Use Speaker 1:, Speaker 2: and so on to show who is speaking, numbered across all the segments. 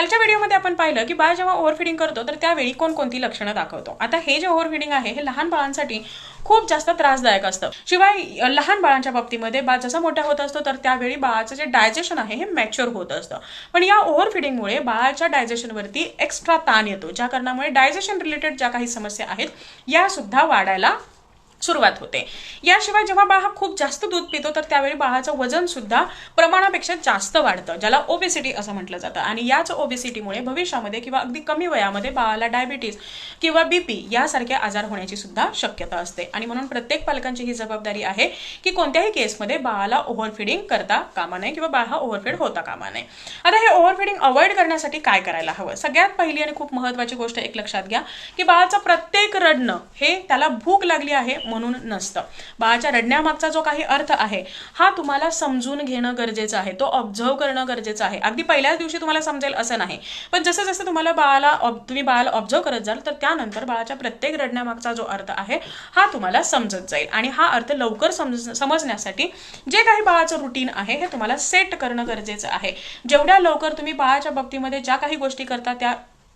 Speaker 1: कालच्या व्हिडिओमध्ये आपण पाहिलं की बाळ जेव्हा ओव्हरफिडिंग करतो तर त्यावेळी कोणकोणती लक्षणं दाखवतो? आता हे जे ओव्हरफिडिंग आहे हे लहान बाळांसाठी खूप जास्त त्रासदायक असतं. शिवाय लहान बाळांच्या बाबतीमध्ये बाळ जसा मोठा होत असतो तर त्यावेळी बाळाचं जे डायजेशन आहे हे मॅच्युअर होत असतं. पण या ओव्हरफिडिंगमुळे बाळाच्या डायजेशनवरती एक्स्ट्रा ताण येतो ज्या कारणामुळे डायजेशन रिलेटेड ज्या काही समस्या आहेत या सुद्धा वाढायला सुरुवात होते. याशिवाय जेव्हा बाळ हा खूप जास्त दूध पितो तर त्यावेळी बाळाचं वजन सुद्धा प्रमाणापेक्षा जास्त वाढतं ज्याला ओबेसिटी असं म्हटलं जातं. आणि याच ओबेसिटीमुळे भविष्यामध्ये किंवा अगदी कमी वयामध्ये बाळाला डायबिटीज किंवा बीपी यासारखे आजार होण्याची सुद्धा शक्यता असते. आणि म्हणून प्रत्येक पालकांची ही जबाबदारी आहे की कोणत्याही केसमध्ये बाळाला ओव्हरफिडिंग करता कामा नये किंवा बाळ हा ओव्हरफिड होता कामा नये. आता हे ओव्हरफिडिंग अवॉइड करण्यासाठी काय करायला हवं? सगळ्यात पहिली आणि खूप महत्वाची गोष्ट एक लक्षात घ्या की बाळाचं प्रत्येक रडणं हे त्याला भूक लागली आहे म्हणून नसतं. बाळाच्या रडण्यामागचा जो काही अर्थ आहे हा तुम्हाला समजून घेणं गरजेचं आहे. तो ऑब्झर्व करणं गरजेचं आहे. अगदी पहिल्याच दिवशी तुम्हाला समजेल असं नाही. पण जसं जसं तुम्हाला बाळाला तुम्ही बाळाला ऑब्झर्व करत जाल तर त्यानंतर बाळाच्या प्रत्येक रडण्यामागचा जो अर्थ आहे हा तुम्हाला समजत जाईल. आणि हा अर्थ लवकर समज समजण्यासाठी जे काही बाळाचं रुटीन आहे हे तुम्हाला सेट करणं गरजेचं आहे. जेवढ्या लवकर तुम्ही बाळाच्या बाबतीमध्ये ज्या काही गोष्टी करता त्या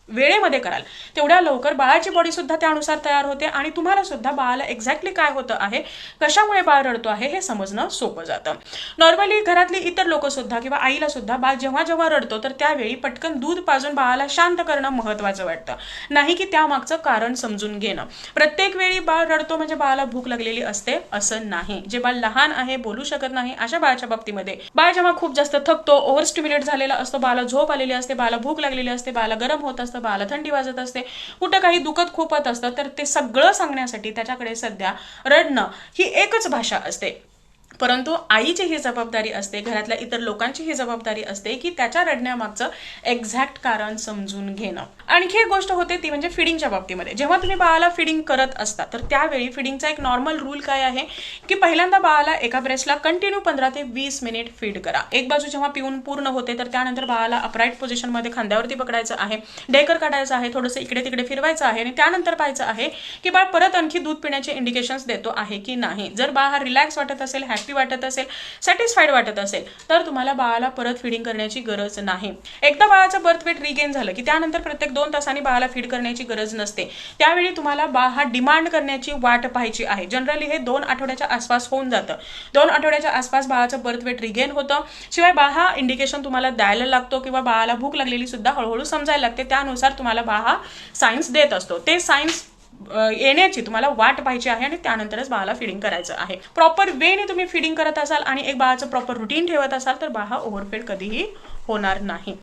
Speaker 1: वेळेमध्ये कराल. तेवढ्या लवकर बाळाची बॉडी सुद्धा त्यानुसार तयार होते आणि तुम्हाला सुद्धा बाळाला एक्झॅक्टली काय होतं आहे कशामुळे बाळ रडतो आहे हे समजणं सोपं जातं. नॉर्मली घरातली इतर लोक सुद्धा किंवा आईला सुद्धा बाळ जेव्हा जेव्हा रडतो तर त्यावेळी पटकन दूध पाजून बाळाला शांत करणं महत्वाचं वाटतं. नाही की त्यामागचं कारण समजून घेणं. प्रत्येक वेळी बाळ रडतो म्हणजे बाळाला भूक लागलेली असते असं नाही. जे बाळ लहान आहे बोलू शकत नाही अशा बाळाच्या बाबतीमध्ये बाळ जेव्हा खूप जास्त थकतो ओव्हर स्टिम्युलेट झालेला असतो बाळाला झोप आलेली असते बाळाला भूक लागलेली असते बाळाला गरम होत असतं बाळाला थंडी वाजत असते कुठं काही दुखत खोपत असतं तर ते सगळं सांगण्यासाठी त्याच्याकडे सध्या रडणं ही एकच भाषा असते. परंतु आईची ही जबाबदारी असते घरातल्या इतर लोकांची ही जबाबदारी असते की त्याच्या रडण्यामागचं एक्झॅक्ट कारण समजून घेणं. आणखी एक गोष्ट होते ती म्हणजे फिडिंगच्या बाबतीमध्ये. जेव्हा तुम्ही बाळाला फिडिंग करत असता तर त्यावेळी फिडिंगचा एक नॉर्मल रूल काय आहे? की पहिल्यांदा बाळाला एका ब्रेस्टला कंटिन्यू पंधरा ते वीस मिनिट फीड करा. एक बाजू जेव्हा पिऊन पूर्ण होते तर त्यानंतर बाळाला अपराईट पोझिशनमध्ये खांद्यावरती पकडायचं आहे डेकर काढायचं आहे थोडंसं इकडे तिकडे फिरवायचं आहे आणि त्यानंतर पाहायचं आहे की बाळ परत आणखी दूध पिण्याचे इंडिकेशन्स देतो आहे की नाही. जर बाळ हा रिलॅक्स वाटत असेल हॅपी वाटत असेल सॅटिस्फाईड वाटत असेल तर तुम्हाला बाळाला परत फिडिंग करण्याची गरज नाही. एकदा बाळाचं बर्थ वेट रिगेन झालं की त्यानंतर प्रत्येक दोन तासांनी बाळाला फीड करण्याची गरज नसते. त्यावेळी तुम्हाला बाळ हा डिमांड करण्याची वाट पाहायची आहे. जनरली हे दोन आठवड्याच्या आसपास होऊन जातं. दोन आठवड्याच्या आसपास बाळाचं बर्थ वेट रिगेन होतं. शिवाय बाळ हा इंडिकेशन तुम्हाला द्यायला लागतो किंवा बाळाला भूक लागलेली सुद्धा हळूहळू समजायला लागते. त्यानुसार तुम्हाला बाळ हा सायन्स देत असतो. ते सायन्स येण्याची तुम्हाला वाट पाहिजे आहे आणि त्यानंतरच बाळाला फिडिंग करायचं आहे. प्रॉपर वेने तुम्ही फिडिंग करत असाल आणि एक बाळाचं प्रॉपर रुटीन ठेवत असाल तर बाळ हा कधीही होणार नाही.